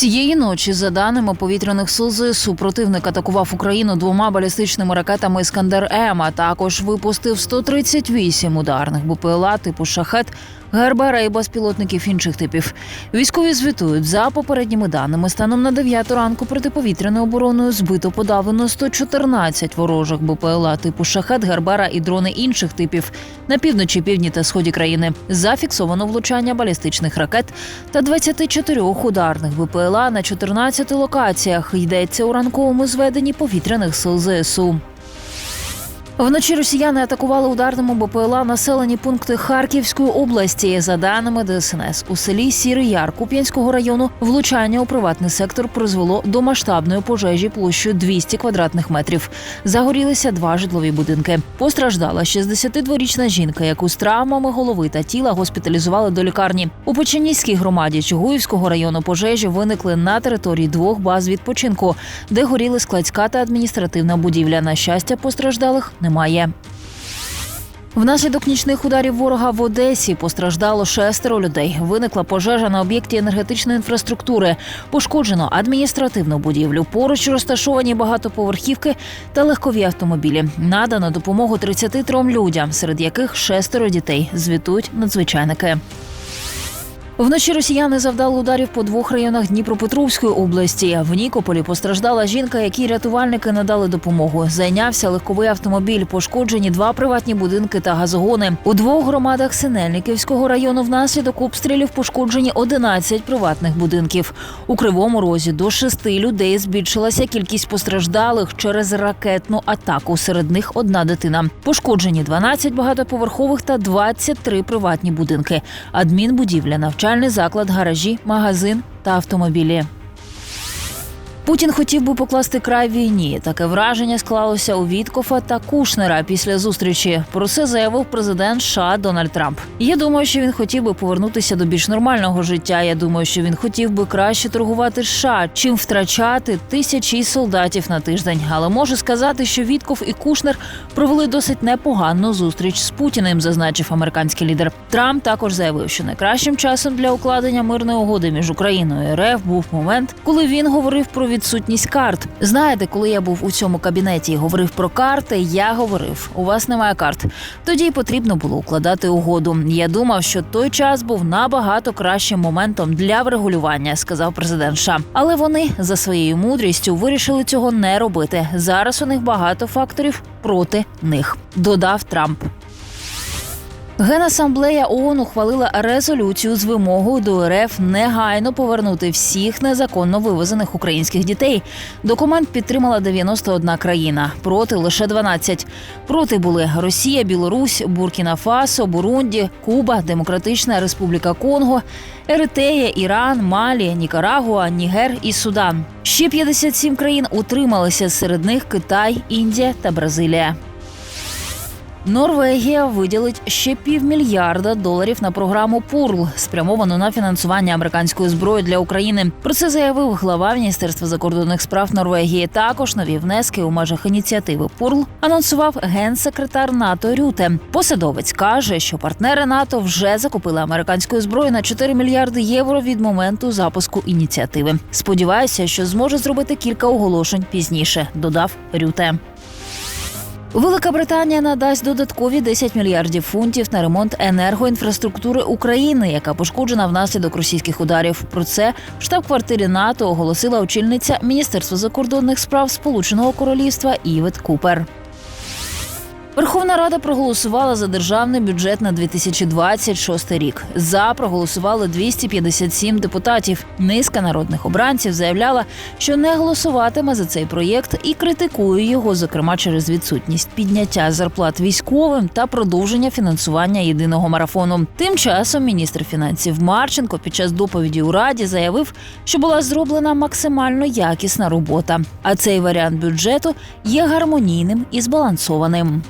Цієї ночі, за даними повітряних сил ЗСУ, противник атакував Україну двома балістичними ракетами Іскандер М, а також випустив 138 ударних БПЛА типу шахет, Гербера і безпілотників інших типів. Військові звітують за попередніми даними. Станом на 9 ранку протиповітряною обороною збито подавлено 114 ворожих БПЛА типу шахет, Гербера і дрони інших типів на півночі, півдні та сході країни. Зафіксовано влучання балістичних ракет та 24 ударних БПЛА на 14 локаціях. Йдеться у ранковому зведенні повітряних сил ЗСУ. Вночі росіяни атакували ударними БПЛА населені пункти Харківської області. За даними ДСНС, у селі Сірий Яр Куп'янського району влучання у приватний сектор призвело до масштабної пожежі площею 200 квадратних метрів. Загорілися два житлові будинки. Постраждала 62-річна жінка, яку з травмами голови та тіла госпіталізували до лікарні. У Печеніській громаді Чугуївського району пожежі виникли на території двох баз відпочинку, де горіли складська та адміністративна будівля. На щастя, постраждалих немає. Внаслідок нічних ударів ворога в Одесі постраждало шестеро людей. Виникла пожежа на об'єкті енергетичної інфраструктури. Пошкоджено адміністративну будівлю. Поруч розташовані багатоповерхівки та легкові автомобілі. Надано допомогу 33 людям, серед яких шестеро дітей. Звітують надзвичайники. Вночі росіяни завдали ударів по двох районах Дніпропетровської області. В Нікополі постраждала жінка, якій рятувальники надали допомогу. Зайнявся легковий автомобіль, пошкоджені два приватні будинки та газогони. У двох громадах Синельниківського району внаслідок обстрілів пошкоджені 11 приватних будинків. У Кривому Розі до шести людей збільшилася кількість постраждалих через ракетну атаку. Серед них одна дитина. Пошкоджені 12 багатоповерхових та 23 приватні будинки. Адмінбудівля, навчальний заклад, гаражі, магазин та автомобілі. Путін хотів би покласти край війні. Таке враження склалося у Віткофа та Кушнера після зустрічі. Про це заявив президент США Дональд Трамп. Я думаю, що він хотів би повернутися до більш нормального життя. Я думаю, що він хотів би краще торгувати США, чим втрачати тисячі солдатів на тиждень. Але можу сказати, що Вітков і Кушнер провели досить непогану зустріч з Путіним, зазначив американський лідер. Трамп також заявив, що найкращим часом для укладення мирної угоди між Україною і РФ був момент, коли він говорив про відсутність карт. Знаєте, коли я був у цьому кабінеті і говорив про карти, я говорив: у вас немає карт. Тоді й потрібно було укладати угоду. Я думав, що той час був набагато кращим моментом для врегулювання, сказав президент США. Але вони за своєю мудрістю вирішили цього не робити. Зараз у них багато факторів проти них. Додав Трамп. Генасамблея ООН ухвалила резолюцію з вимогою до РФ негайно повернути всіх незаконно вивезених українських дітей. Документ підтримала 91 країна, проти лише 12. Проти були Росія, Білорусь, Буркіна Фасо, Бурунді, Куба, Демократична Республіка Конго, Еритея, Іран, Малі, Нікарагуа, Нігер і Судан. Ще 57 країн утрималися серед них Китай, Індія та Бразилія. Норвегія виділить ще півмільярда доларів на програму Пурл, спрямовану на фінансування американської зброї для України. Про це заявив глава Міністерства закордонних справ Норвегії. Також нові внески у межах ініціативи Пурл анонсував генсекретар НАТО Рюте. Посадовець каже, що партнери НАТО вже закупили американської зброї на 4 мільярди євро від моменту запуску ініціативи. Сподіваюся, що зможе зробити кілька оголошень пізніше. Додав Рюте. Велика Британія надасть додаткові 10 мільярдів фунтів на ремонт енергоінфраструктури України, яка пошкоджена внаслідок російських ударів. Про це в штаб-квартирі НАТО оголосила очільниця Міністерства закордонних справ Сполученого Королівства Івет Купер. Верховна Рада проголосувала за державний бюджет на 2026 рік. За проголосували 257 депутатів. Низка народних обранців заявляла, що не голосуватиме за цей проєкт і критикує його, зокрема через відсутність підняття зарплат військовим та продовження фінансування єдиного марафону. Тим часом міністр фінансів Марченко під час доповіді у раді заявив, що була зроблена максимально якісна робота. А цей варіант бюджету є гармонійним і збалансованим.